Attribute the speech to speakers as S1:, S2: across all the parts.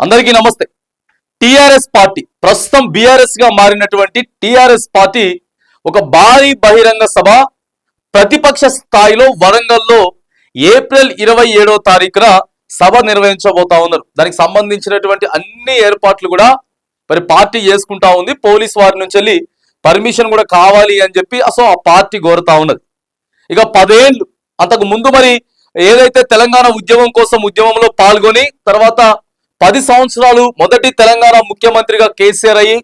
S1: అందరికీ నమస్తే. TRS party ప్రస్తుతం బిఆర్ఎస్గా మారినటువంటి టిఆర్ఎస్ పార్టీ ఒక భారీ బహిరంగ సభ ప్రతిపక్ష స్థాయిలో వరంగల్లో ఏప్రిల్ ఇరవై ఏడో తారీఖున సభ నిర్వహించబోతా ఉన్నారు. దానికి సంబంధించినటువంటి అన్ని ఏర్పాట్లు కూడా మరి పార్టీ చేసుకుంటా ఉంది. పోలీస్ వారి నుంచి వెళ్ళి పర్మిషన్ కూడా కావాలి అని చెప్పి అసలు ఆ పార్టీ కోరుతా ఉన్నది. ఇక పదేళ్ళు అంతకు ముందు మరి ఏదైతే తెలంగాణ ఉద్యమం కోసం ఉద్యమంలో పాల్గొని తర్వాత పది సంవత్సరాలు మొదటి తెలంగాణ ముఖ్యమంత్రిగా కేసీఆర్ అయ్యి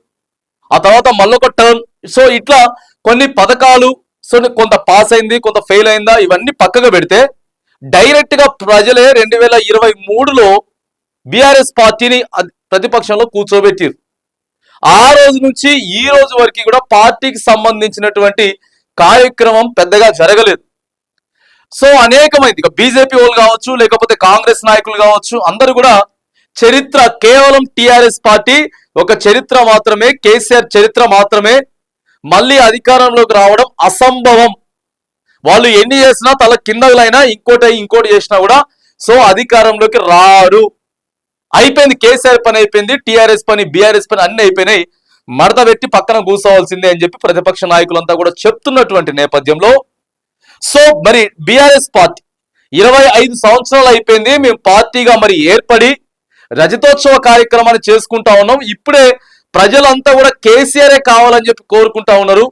S1: ఆ తర్వాత మళ్ళొక టర్న్ సో ఇట్లా కొన్ని పథకాలు సో కొంత పాస్ అయింది కొంత ఫెయిల్ అయిందా ఇవన్నీ పక్కగా పెడితే డైరెక్ట్గా ప్రజలే రెండు వేల ఇరవై మూడులో బీఆర్ఎస్ పార్టీని ప్రతిపక్షంలో కూర్చోబెట్టారు. ఆ రోజు నుంచి ఈ రోజు వరకు కూడా పార్టీకి సంబంధించినటువంటి కార్యక్రమం పెద్దగా జరగలేదు. సో అనేకమైంది. ఇక బీజేపీ వాళ్ళు కావచ్చు లేకపోతే కాంగ్రెస్ నాయకులు కావచ్చు అందరూ కూడా చరిత్ర కేవలం టిఆర్ఎస్ పార్టీ ఒక చరిత్ర మాత్రమే కేసీఆర్ చరిత్ర మాత్రమే. మళ్ళీ అధికారంలోకి రావడం అసంభవం. వాళ్ళు ఎన్ని చేసినా తల కిందలైనా ఇంకోటి ఇంకోటి చేసినా కూడా సో అధికారంలోకి రారు. అయిపోయింది కేసీఆర్ పని అయిపోయింది టిఆర్ఎస్ పని బీఆర్ఎస్ పని అన్ని అయిపోయినాయి. మడత పెట్టి పక్కన కూర్చోవాల్సిందే అని చెప్పి ప్రతిపక్ష నాయకులంతా కూడా చెప్తున్నటువంటి నేపథ్యంలో సో మరి బీఆర్ఎస్ పార్టీ ఇరవై ఐదు సంవత్సరాలు అయిపోయింది మేము పార్టీగా మరి ఏర్పడి రజతోత్సవ కార్యక్రమాన్ని చేసుకుంటా ఉన్నాం. ఇప్పుడే ప్రజలంతా కూడా కేసీఆరే కావాలని చెప్పి కోరుకుంటా ఉన్నారు.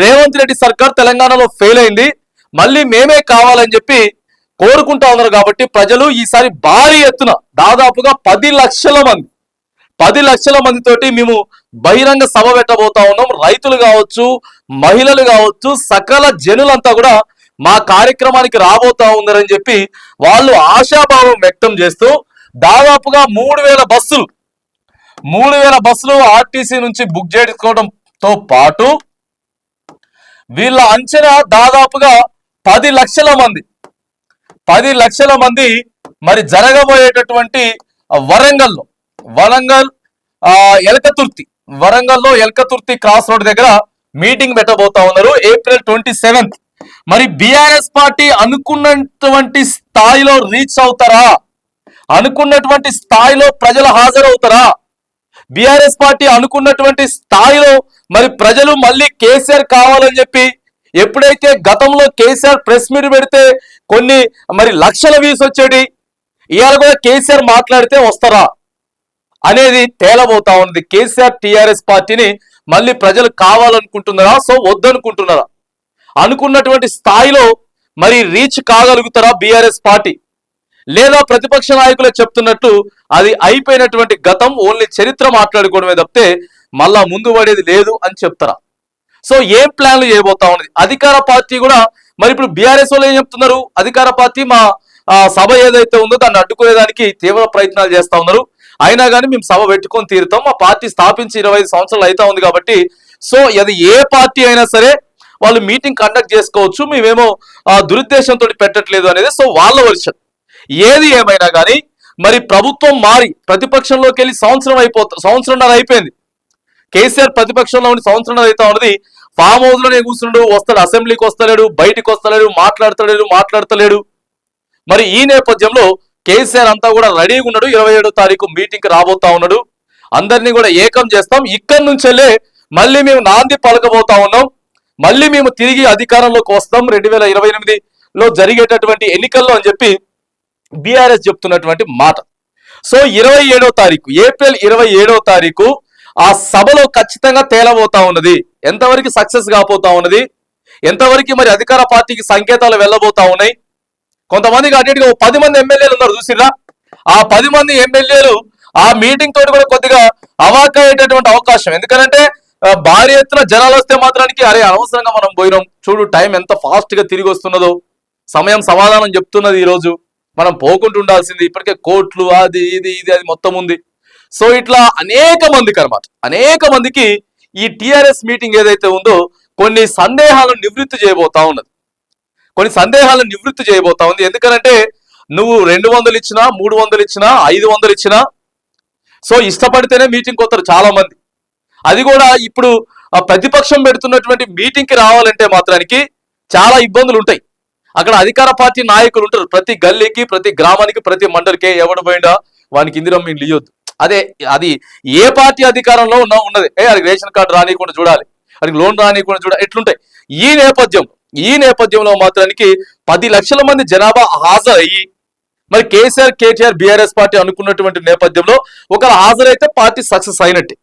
S1: రేవంత్ రెడ్డి సర్కార్ తెలంగాణలో ఫెయిల్ అయింది. మళ్ళీ మేమే కావాలని చెప్పి కోరుకుంటా ఉన్నారు కాబట్టి ప్రజలు ఈసారి భారీ ఎత్తున దాదాపుగా పది లక్షల మంది పది లక్షల మందితోటి మేము బహిరంగ సభ పెట్టబోతా ఉన్నాం. రైతులు కావచ్చు మహిళలు కావచ్చు సకల జనులంతా కూడా మా కార్యక్రమానికి రాబోతా ఉన్నారని చెప్పి వాళ్ళు ఆశాభావం వ్యక్తం చేస్తూ దాదాపుగా మూడు వేల బస్సులు మూడు వేల బస్సులు ఆర్టీసీ నుంచి బుక్ చేసుకోవడంతో పాటు వీళ్ళ అంచనా దాదాపుగా పది లక్షల మంది పది లక్షల మంది మరి జరగబోయేటటువంటి వరంగల్లో వరంగల్ ఎలకతుర్తి వరంగల్లో ఎలకతుర్తి క్రాస్ రోడ్ దగ్గర మీటింగ్ పెట్టబోతా ఉన్నారు. April twenty seventh. మరి బిఆర్ఎస్ పార్టీ అనుకున్నటువంటి స్థాయిలో రీచ్ అవుతారా? అనుకున్నటువంటి స్థాయిలో ప్రజలు హాజరవుతారా? బిఆర్ఎస్ పార్టీ అనుకున్నటువంటి స్థాయిలో మరి ప్రజలు మళ్ళీ కేసీఆర్ కావాలని చెప్పి ఎప్పుడైతే గతంలో కేసీఆర్ ప్రెస్ మీట్ పెడితే కొన్ని మరి లక్షల వ్యూస్ వచ్చేటి ఇవాళ కూడా కేసీఆర్ మాట్లాడితే వస్తారా? అనేది తేలబోతా ఉంది కేసీఆర్ టీఆర్ఎస్ పార్టీని మళ్ళీ ప్రజలు కావాలనుకుంటున్నారా? సో వద్దనుకుంటున్నారా? అనుకున్నటువంటి స్థాయిలో మరి రీచ్ కాగలుగుతారా బీఆర్ఎస్ పార్టీ? లేదా ప్రతిపక్ష నాయకులే చెప్తున్నట్టు అది అయిపోయినటువంటి గతం ఓన్లీ చరిత్ర మాట్లాడుకోవడమే తప్పితే మళ్ళా ముందు పడేది లేదు అని చెప్తారా? సో ఏం ప్లాన్లు చేయబోతా ఉన్నది? అధికార పార్టీ కూడా మరి ఇప్పుడు బీఆర్ఎస్ వాళ్ళు ఏం చెప్తున్నారు? అధికార పార్టీ మా సభ ఏదైతే ఉందో దాన్ని అడ్డుకునేదానికి తీవ్ర ప్రయత్నాలు చేస్తా ఉన్నారు. అయినా కానీ మేము సభ పెట్టుకొని తీరుతాం. మా పార్టీ స్థాపించి ఇరవై ఐదు సంవత్సరాలు అవుతా ఉంది కాబట్టి సో అది ఏ పార్టీ అయినా సరే వాళ్ళు మీటింగ్ కండక్ట్ చేసుకోవచ్చు. మేమేమో దురుద్దేశంతో పెట్టట్లేదు అనేది. సో వాళ్ళ వర్షన్. ఏది ఏమైనా కానీ మరి ప్రభుత్వం మారి ప్రతిపక్షంలోకి వెళ్ళి సంవత్సరం అయిపోతా సంవత్సరంన్నర అయిపోయింది. కేసీఆర్ ప్రతిపక్షంలో ఉండి సంవత్సరం అవుతా ఉన్నది. ఫామ్ హౌస్లోనే కూర్చుండు వస్తాడు అసెంబ్లీకి వస్తలేడు బయటికి వస్తలేడు మాట్లాడతలేడు మాట్లాడతలేడు. మరి ఈ నేపథ్యంలో కేసీఆర్ అంతా కూడా రెడీగా ఉన్నాడు. ఇరవై ఏడో తారీఖు మీటింగ్కి రాబోతా ఉన్నాడు. అందరినీ కూడా ఏకం చేస్తాం. ఇక్కడి నుంచెల్లే మళ్ళీ మేము నాంది పలకబోతా ఉన్నాం. మళ్ళీ మేము తిరిగి అధికారంలోకి వస్తాం. రెండు వేల ఇరవై ఎనిమిదిలో జరిగేటటువంటి ఎన్నికల్లో అని చెప్పి బీఆర్ఎస్ చెప్తున్నటువంటి మాట. సో ఇరవై ఏడో తారీఖు ఏప్రిల్ ఇరవై ఏడో తారీఖు ఆ సభలో ఖచ్చితంగా తేలబోతా ఉన్నది. ఎంతవరకు సక్సెస్ కాబోతా ఉన్నది? ఎంతవరకు మరి అధికార పార్టీకి సంకేతాలు వెళ్ళబోతా ఉన్నాయి? కొంతమందికి అన్నిటిగా ఓ పది మంది ఎమ్మెల్యేలు ఉన్నారు చూసిరా ఆ పది మంది ఎమ్మెల్యేలు ఆ మీటింగ్ తోటి కూడా కొద్దిగా అవాక్ అయ్యేటటువంటి అవకాశం ఎందుకంటే భారీ ఎత్తున జనాలు వస్తే మాత్రానికి అరే అనవసరంగా మనం పోయినాం. చూడు టైం ఎంత ఫాస్ట్గా తిరిగి వస్తున్నదో. సమయం సమాధానం చెప్తున్నది ఈ రోజు మనం పోకుండా ఉండాల్సింది ఇప్పటికే కోట్లు అది ఇది ఇది అది మొత్తం ఉంది. సో ఇట్లా అనేక మందికి అనమాట అనేక మందికి ఈ టిఆర్ఎస్ మీటింగ్ ఏదైతే ఉందో కొన్ని సందేహాలను నివృత్తి చేయబోతా ఉన్నది. కొన్ని సందేహాలను నివృత్తి చేయబోతా ఉంది. ఎందుకనంటే నువ్వు రెండు వందలు ఇచ్చినా మూడు వందలు ఇచ్చినా ఐదు వందలు ఇచ్చినా సో ఇష్టపడితేనే మీటింగ్ వస్తారు చాలా మంది అది కూడా ఇప్పుడు ప్రతిపక్షం పెడుతున్నటువంటి మీటింగ్కి రావాలంటే మాత్రానికి చాలా ఇబ్బందులు ఉంటాయి అక్కడ అధికార పార్టీ నాయకులు ఉంటారు. ప్రతి గల్లీకి ప్రతి గ్రామానికి ప్రతి మండలికి ఎవడు పోయిండా? వానికి ఇందిరా మేము ఇయ్యొద్దు అదే అది ఏ పార్టీ అధికారంలో ఉన్న ఉన్నది? ఏ అది రేషన్ కార్డు రానియకుండా చూడాలి. అది లోన్ రానియకుండా చూడాలి. ఎట్లుంటాయి ఈ నేపథ్యం ఈ నేపథ్యంలో మాత్రానికి పది లక్షల మంది జనాభా హాజరయ్యి మరి కేసీఆర్ కేటీఆర్ బీఆర్ఎస్ పార్టీ అనుకున్నటువంటి నేపథ్యంలో ఒకరు హాజరైతే పార్టీ సక్సెస్ అయినట్టే.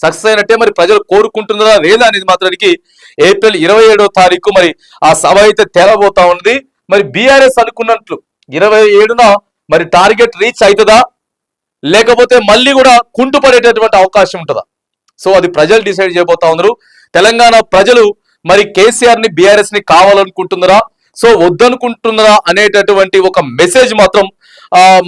S1: సక్సెస్ అయినట్టే మరి ప్రజలు కోరుకుంటున్నారా లేదా అనేది మాత్రానికి ఏప్రిల్ ఇరవై ఏడో తారీఖు మరి ఆ సభ అయితే తేలబోతా ఉంది మరి బీఆర్ఎస్ అనుకున్నట్లు ఇరవై ఏడున మరి టార్గెట్ రీచ్ అవుతుందా లేకపోతే మళ్ళీ కూడా కుంటుపడేటటువంటి అవకాశం ఉంటుందా? సో అది ప్రజలు డిసైడ్ చేయబోతా ఉన్నారు. తెలంగాణ ప్రజలు మరి కేసీఆర్ని బీఆర్ఎస్ని కావాలనుకుంటున్నారా? సో వద్దనుకుంటున్నారా అనేటటువంటి ఒక మెసేజ్ మాత్రం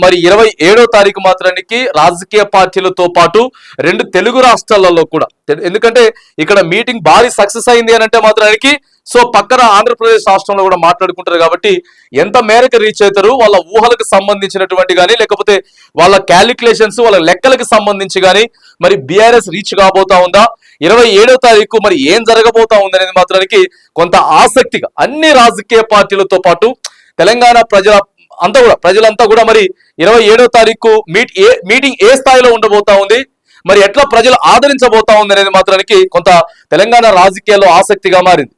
S1: మరి ఇరవై ఏడో తారీఖు మాత్రానికి రాజకీయ పార్టీలతో పాటు రెండు తెలుగు రాష్ట్రాలలో కూడా. ఎందుకంటే ఇక్కడ మీటింగ్ భారీ సక్సెస్ అయింది అని అంటే మాత్రానికి సో పక్కన ఆంధ్రప్రదేశ్ రాష్ట్రంలో కూడా మాట్లాడుకుంటారు కాబట్టి ఎంత మేరకు రీచ్ అవుతారు వాళ్ళ ఊహలకు సంబంధించినటువంటి కానీ లేకపోతే వాళ్ళ క్యాలిక్యులేషన్స్ వాళ్ళ లెక్కలకు సంబంధించి కానీ మరి బీఆర్ఎస్ రీచ్ కాబోతా ఉందా? ఇరవై ఏడో తారీఖు మరి ఏం జరగబోతా ఉంది అనేది మాత్రానికి కొంత ఆసక్తిగా అన్ని రాజకీయ పార్టీలతో పాటు తెలంగాణ ప్రజల అంతా కూడా ప్రజలంతా కూడా మరి ఇరవై ఏడో తారీఖు మీట్ ఏ మీటింగ్ ఏ స్థాయిలో ఉండబోతా ఉంది? మరి ఎట్లా ప్రజలు ఆదరించబోతా ఉంది అనేది మాత్రానికి కొంత తెలంగాణ రాజకీయాల్లో ఆసక్తిగా మారింది.